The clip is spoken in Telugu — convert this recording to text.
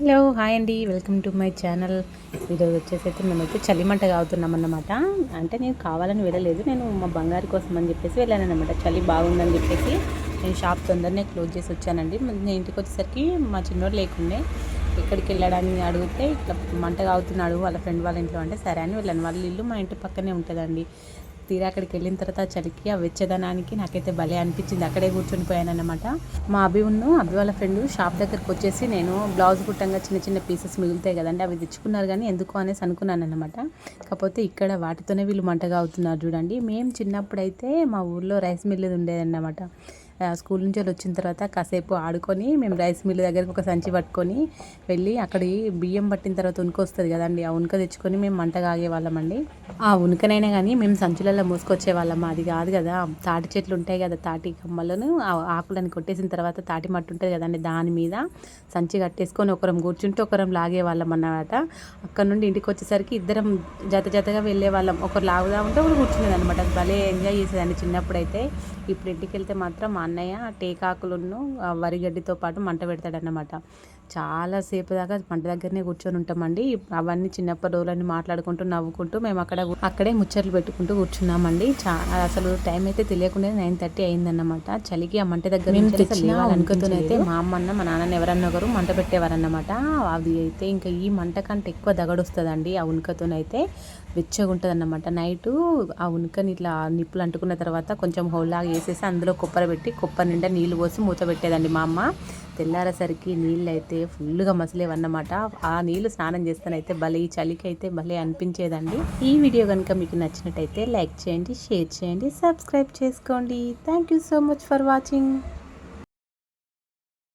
హలో హాయ్ అండి. Welcome to my channel. ఈరోజు వచ్చేసి అయితే మేమైతే చలిమంట కాగుతున్నాం అన్నమాట. అంటే నేను కావాలని వెళ్ళలేదు. నేను మా బంగారు కోసం అని చెప్పేసి వెళ్ళాను అనమాట చలి బాగుందని చెప్పేసి నేను షాప్ తొందరనే క్లోజ్ చేసి వచ్చానండి. నేను ఇంటికి వచ్చేసరికి మా చిన్నోడు లేకుండే. ఎక్కడికి వెళ్ళడానికి అడిగితే ఇట్లా మంట కాగుతున్నాడు వాళ్ళ ఫ్రెండ్ వాళ్ళ ఇంట్లో. అంటే సరే అని వెళ్ళాను. వాళ్ళ ఇల్లు మా ఇంటి పక్కనే ఉంటుందండి. తీరా అక్కడికి వెళ్ళిన తర్వాత చలికి ఆ వెచ్చదనానికి నాకైతే భలే అనిపించింది. అక్కడే కూర్చొని పోయానమాట అనమాట మా అభి ఉన్ను అభి వాళ్ళ ఫ్రెండ్ షాప్ దగ్గరకు వచ్చేసి నేను బ్లౌజ్ కుట్టంగా చిన్న చిన్న పీసెస్ మిగులుతాయి కదండి అవి తెచ్చుకున్నారు కానీ ఎందుకు అనేసి అనుకున్నాను అనమాట కాకపోతే ఇక్కడ వాటితోనే వీళ్ళు మంటగా అవుతున్నారు చూడండి. మేము చిన్నప్పుడైతే మా ఊర్లో రైస్ మిల్ ఉండేదన్నమాట. స్కూల్ నుంచి వచ్చిన తర్వాత కాసేపు ఆడుకొని మేము రైస్ మిల్ దగ్గరికి ఒక సంచి పట్టుకొని వెళ్ళి అక్కడ బియ్యం పట్టిన తర్వాత ఉనుక వస్తుంది కదండి ఆ ఉనుక తెచ్చుకొని మేము మంట కాగేవాళ్ళమండి ఆ ఉనుకనైనా కానీ మేము సంచులలో మూసుకొచ్చే వాళ్ళం అది కాదు కదా. తాటి చెట్లు ఉంటాయి కదా తాటి కమ్మలను ఆకులను కొట్టేసిన తర్వాత తాటి మట్టి ఉంటుంది కదండి దాని మీద సంచి కట్టేసుకొని ఒకరం కూర్చుంటే ఒకరం లాగేవాళ్ళం అన్నమాట. అక్కడ నుండి ఇంటికి వచ్చేసరికి ఇద్దరం జత జతగా వెళ్ళే వాళ్ళం. ఒకరు లాగుదా ఉంటే ఒకరు కూర్చునేది అనమాట భలే ఎంజాయ్ చేసేదాన్ని చిన్నప్పుడైతే. ఇప్పుడు ఇంటికి వెళ్తే మాత్రం మా అన్నయ్య టేకాకులను వరిగడ్డితో పాటు మంట పెడతాడన్నమాట. చాలాసేపు దాకా మంట దగ్గరనే కూర్చొని ఉంటామండి. అవన్నీ చిన్నప్పటి రోజులన్నీ మాట్లాడుకుంటూ నవ్వుకుంటూ మేము అక్కడ అక్కడే ముచ్చట్లు పెట్టుకుంటూ కూర్చున్నామండి. చా అసలు టైం అయితే తెలియకుండా నైన్ థర్టీ అయిందన్నమాట. చలికి ఆ మంట దగ్గర అనుకుతూనైతే మా అమ్మన్న మా నాన్న ఎవరన్నా ఒకరు మంట పెట్టేవారన్నమాట. అది అయితే ఇంకా ఈ మంట కంటే ఎక్కువ దగడొస్తుందండి. ఆ ఉనుకతోనైతే వెచ్చగా ఉంటుంది అన్నమాట నైటు ఆ ఉనుకని ఇట్లా నిప్పులు అంటుకున్న తర్వాత కొంచెం హోల్లాగా వేసేసి అందులో కొబ్బరి పెట్టి కుప్ప నిండా నీళ్ళు పోసి మూత పెట్టేదండి మా అమ్మ. తెల్లారేసరికి నీళ్ళు అయితే ఫుల్గా మసలేవన్నమాట. ఆ నీళ్ళు స్నానం చేస్తానైతే భలే ఈ చలికి అయితే భలే అనిపించేదండి. ఈ వీడియో కనుక మీకు నచ్చినట్టయితే లైక్ చేయండి షేర్ చేయండి సబ్స్క్రైబ్ చేసుకోండి. Thank you so much for watching.